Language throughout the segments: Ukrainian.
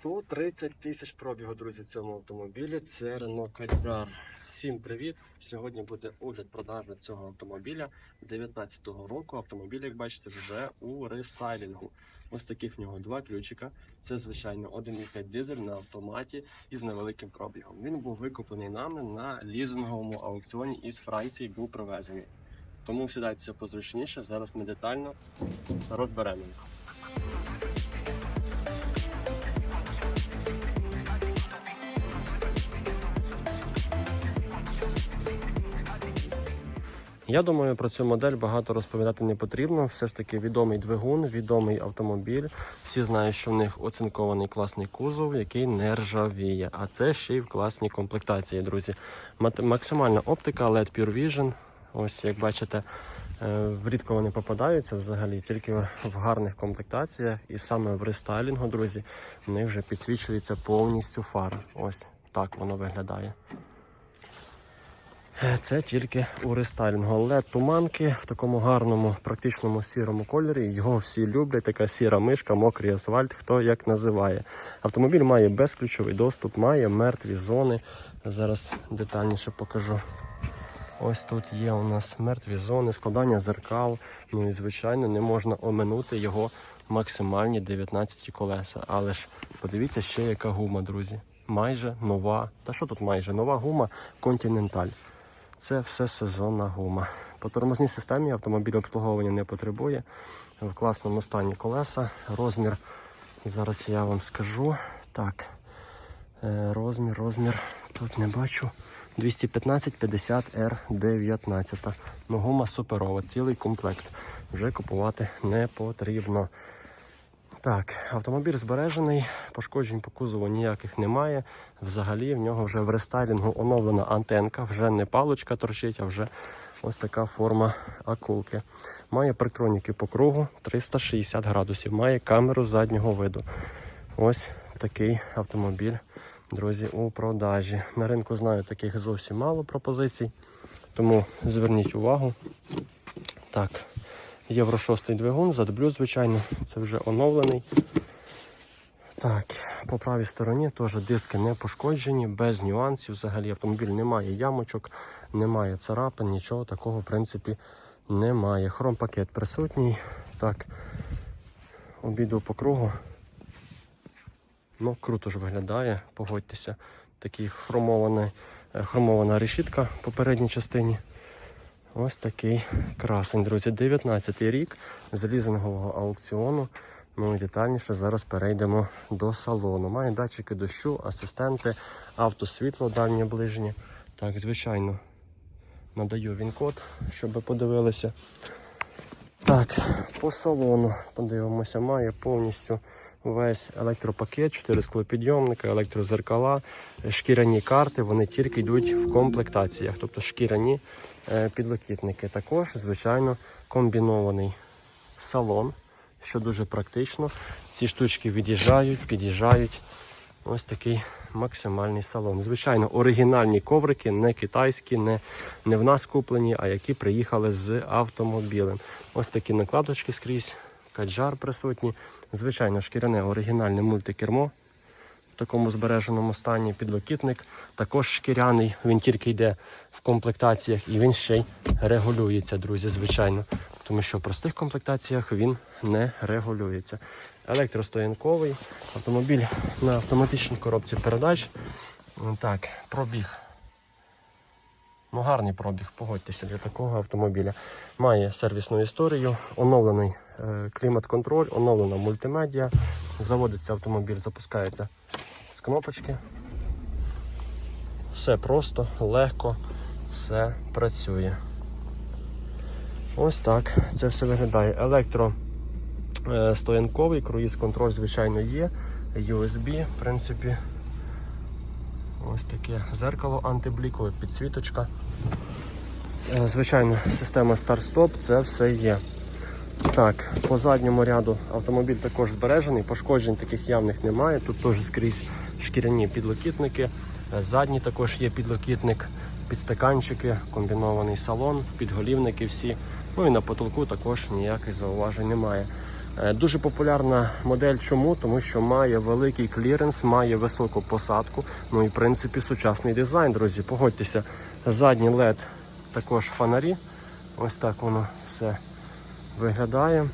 130 тисяч пробігу, друзі, в цьому автомобілі. Це Renault Kadjar. Всім привіт! Сьогодні буде огляд продажу цього автомобіля 19-го року. Автомобіль, як бачите, вже у рестайлінгу. Ось таких в нього два ключика. Це, звичайно, 1,5 дизель на автоматі із невеликим пробігом. Він був викуплений нами на лізинговому аукціоні із Франції, був привезений. Тому сідайтеся позручніше. Зараз ми детально розберемо Я думаю, про цю модель багато розповідати не потрібно. Все ж таки відомий двигун, відомий автомобіль. Всі знають, що в них оцинкований класний кузов, який не ржавіє. А це ще й в класній комплектації, друзі. Максимальна оптика LED Pure Vision. Ось як бачите, е, рідко вони попадаються взагалі, тільки в гарних комплектаціях. І саме в рестайлінгу, друзі, в них вже підсвічується повністю фара. Ось так воно виглядає. Е, Це тільки у рестайлінгу. LED туманки в такому гарному, практичному сірому кольорі. Його всі люблять. Така сіра мишка, мокрий асфальт, хто як називає. Автомобіль має безключовий доступ, має мертві зони. Зараз детальніше покажу. Ось тут є у нас мертві зони, складання зеркал. Ну і звичайно не можна оминути його максимальні 19 колеса. Але ж подивіться ще яка гума, друзі. Майже нова. Та що тут майже? Нова гума Continental. Це все сезонна гума. По тормозній системі автомобіль обслуговування не потребує. В класному стані колеса. Розмір, зараз я вам скажу. Так, е, розмір, розмір. Тут не бачу. 215 50 r 19 Ну, гума суперова, цілий комплект. Вже купувати не потрібно. Так, автомобіль збережений, пошкоджень по кузову ніяких немає. Взагалі в нього вже в рестайлінгу оновлена антенка, вже не палочка торчить, а вже ось така форма акулки. Має парктроніки по кругу 360 градусів, має камеру заднього виду. Ось такий автомобіль, друзі, у продажі. На ринку знаю таких зовсім мало пропозицій, тому зверніть увагу. Так, Євро 6 двигун, задблю, звичайно, це вже оновлений. Так, по правій стороні теж диски не пошкоджені, без нюансів. Взагалі автомобіль не має ямочок, немає царапин, нічого такого, в принципі, немає. Хромпакет присутній. Так, обіду по кругу. Ну, круто ж виглядає, погодьтеся. Такий хромований, е, хромована решітка по передній частині. Ось такий красень, друзі. 19 рік з лізингового аукціону. Ну і детальніше зараз перейдемо до салону. Має датчики дощу, асистенти, автосвітло дальнє ближнє. Так, звичайно, надаю він код, щоб ви подивилися. Так, по салону подивимося, має повністю весь електропакет, 4 склопідйомника, електрозеркала, шкіряні карти, вони тільки йдуть в комплектаціях, тобто шкіряні е, підлокітники. Також, звичайно, комбінований салон, що дуже практично. Ці штучки від'їжджають, під'їжджають. Ось такий максимальний салон. Звичайно, оригінальні коврики, не китайські, не, не в нас куплені, а які приїхали з автомобілем. Ось такі накладочки скрізь, каджар присутні. Звичайно, шкіряне оригінальне мультикермо в такому збереженому стані. Підлокітник також шкіряний. Він тільки йде в комплектаціях і він ще й регулюється, друзі, звичайно. Тому що в простих комплектаціях він не регулюється. Електростоянковий автомобіль на автоматичній коробці передач. Так, пробіг. Ну, гарний пробіг, погодьтеся для такого автомобіля. Має сервісну історію, оновлений клімат-контроль, оновлена мультимедіа. Заводиться автомобіль, запускається з кнопочки. Все просто, легко, все працює. Ось так це все виглядає. Електро е, круїз контроль, звичайно, є. USB, в принципі. Ось таке зеркало антиблікове, підсвіточка. Е, Звичайно, система старт-стоп, це все є. Так, по задньому ряду автомобіль також збережений, пошкоджень таких явних немає. Тут теж скрізь шкіряні підлокітники. Е, Задній також є підлокітник, підстаканчики, комбінований салон, підголівники всі. Ну і на потолку також ніяких зауважень немає. Е, Дуже популярна модель. Чому? Тому що має великий кліренс, має високу посадку. Ну і в принципі сучасний дизайн, друзі. Погодьтеся, задній LED також фонарі. Ось так воно все виглядає.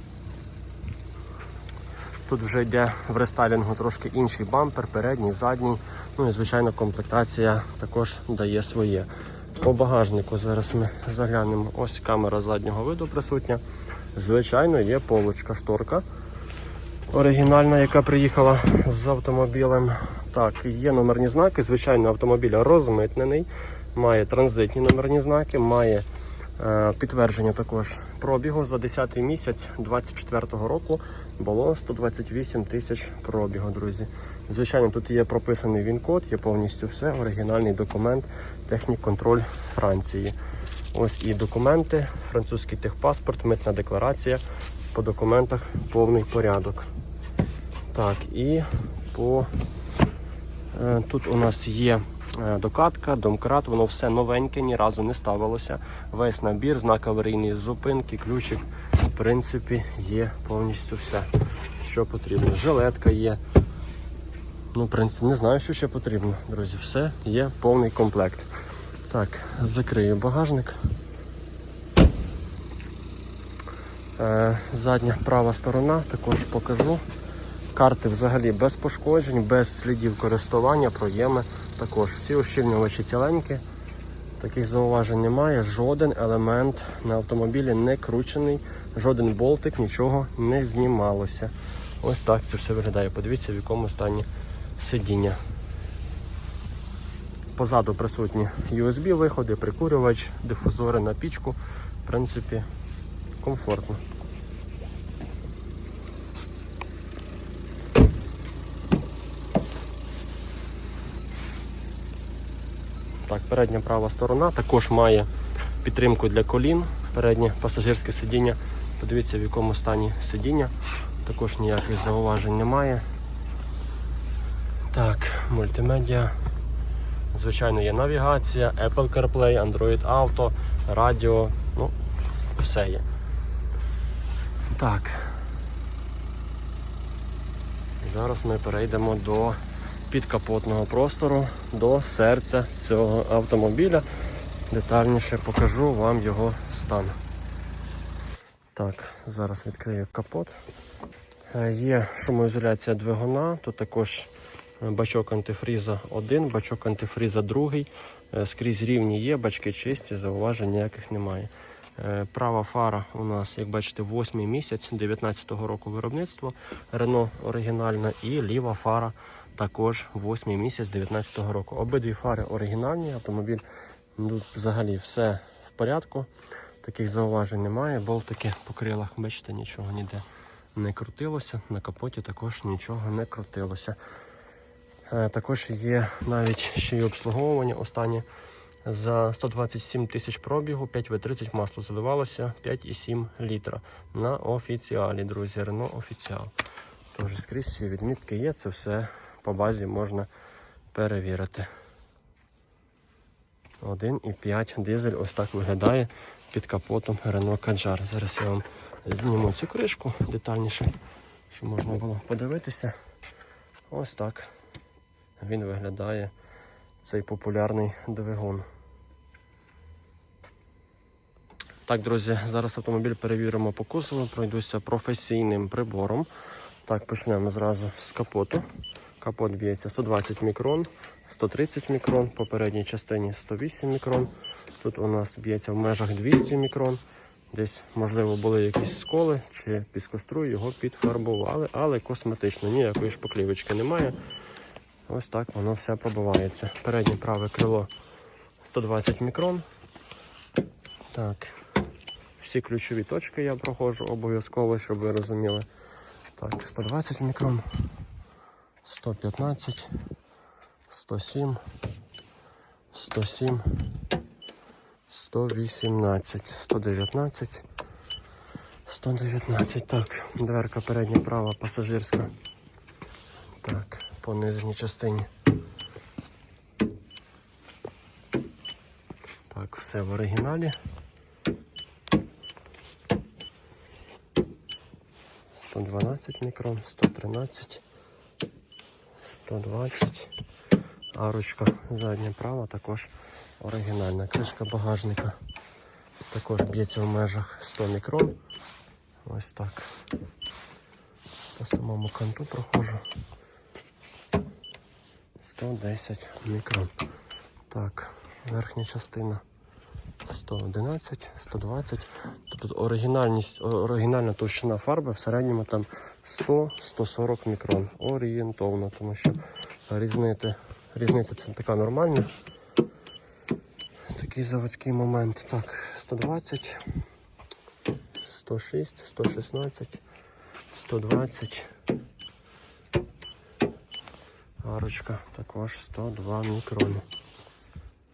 Тут вже йде в рестайлінгу трошки інший бампер, передній, задній. Ну і звичайно комплектація також дає своє. По багажнику зараз ми заглянемо. Ось камера заднього виду присутня. Звичайно, є полочка, шторка оригінальна, яка приїхала з автомобілем. Так, є номерні знаки. Звичайно, автомобіль розмитнений, має транзитні номерні знаки, має підтвердження також пробігу за 10 місяць 24-го року було 128 тисяч пробігу, друзі. Звичайно, тут є прописаний він-код, є повністю все, оригінальний документ, технік-контроль Франції. Ось і документи, французький техпаспорт, митна декларація. По документах повний порядок. Так, і по е, тут у нас є е, докатка, домкрат, воно все новеньке, ні разу не ставилося. Весь набір, знак аварійної зупинки, ключик. В принципі, є повністю все, що потрібно. Жилетка є. Ну, в принципі, не знаю, що ще потрібно, друзі. Все є повний комплект. Так, закрию багажник. Е, Задня права сторона також покажу. Карти взагалі без пошкоджень, без слідів користування, проєми також. Всі ущільнювачі ціленькі. Таких зауважень немає. Жоден елемент на автомобілі не кручений, жоден болтик, нічого не знімалося. Ось так це все виглядає. Подивіться, в якому стані сидіння. Позаду присутні USB-виходи, прикурювач, дифузори на пічку. В принципі, комфортно. Так, передня права сторона також має підтримку для колін. Переднє пасажирське сидіння. Подивіться, в якому стані сидіння. Також ніяких зауважень немає. Так, мультимедіа. Звичайно, є навігація, Apple CarPlay, Android Auto, радіо, ну, все є. Так. Зараз ми перейдемо до підкапотного простору, до серця цього автомобіля. Детальніше покажу вам його стан. Так, зараз відкрию капот. Е, Є шумоізоляція двигуна, тут також е, бачок антифріза один, бачок антифріза другий. Е, Скрізь рівні є, бачки чисті, зауважень ніяких немає. Права фара у нас, як бачите, 8 місяць 19-го року виробництва. Рено оригінальна і ліва фара також 8 місяць 19-го року. Обидві фари оригінальні, автомобіль ну, взагалі все в порядку. Таких зауважень немає. Болтики по крилах, бачите, нічого ніде не крутилося. На капоті також нічого не крутилося. Е, Також є навіть ще й обслуговування останнє. За 127 тисяч пробігу, 5В30 масло заливалося, 5,7 літра на офіціалі, друзі, Рено офіціал. Тож скрізь всі відмітки є, це все по базі можна перевірити. 1,5 дизель ось так виглядає під капотом Renault Kadjar. Зараз я вам зніму цю кришку детальніше, щоб можна було подивитися. Ось так він виглядає, цей популярний двигун. Так, друзі, зараз автомобіль перевіримо по кузову, пройдуся професійним прибором. Так, почнемо зразу з капоту. Капот б'ється 120 мікрон, 130 мікрон, по передній частині 108 мікрон. Тут у нас б'ється в межах 200 мікрон. Десь, можливо, були якісь сколи чи піскостру, його підфарбували, але косметично ніякої шпаклівочки немає. Ось так воно все пробивається. Переднє праве крило 120 мікрон. Так, всі ключові точки я проходжу обов'язково, щоб ви розуміли. Так, 120 мікрон, 115, 107, 107, 118, 119, 119. Так, дверка передня права пасажирська. Так, по нижній частині. Так, все в оригіналі. 112 мікрон, 113, 120. Арочка задня права також оригінальна. Кришка багажника також б'ється в межах 100 мікрон. Ось так. По самому канту проходжу. 110 мікрон. Так, верхня частина 111, 120. Тобто оригінальність, оригінальна товщина фарби в середньому там 100-140 мікрон. Орієнтовно, тому що різнити, різниця це така нормальна. Такий заводський момент. Так, 120, 106, 116, 120. Арочка також 102 мікрони.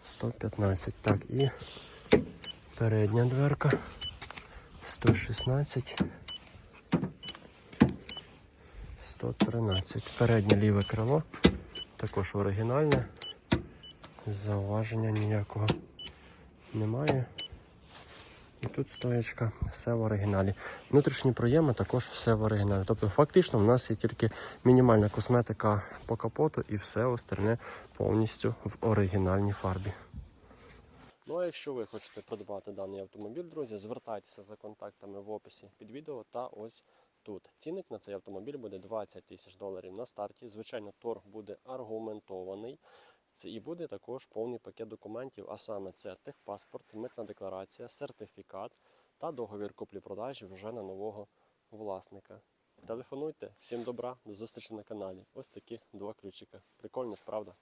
115. Так, і передня дверка 116. 113. Переднє ліве крило. Також оригінальне. Зауваження ніякого немає. І тут стоячка, все в оригіналі. Внутрішні проєми також все в оригіналі. Тобто, фактично, в нас є тільки мінімальна косметика по капоту і все остальне повністю в оригінальній фарбі. Ну а якщо ви хочете придбати даний автомобіль, друзі, звертайтеся за контактами в описі під відео та ось тут. Цінник на цей автомобіль буде 20 тисяч доларів на старті. Звичайно, торг буде аргументований. Це і буде також повний пакет документів, а саме це техпаспорт, митна декларація, сертифікат та договір куплі-продажі вже на нового власника. Телефонуйте, всім добра, до зустрічі на каналі. Ось таких два ключика. Прикольно, правда?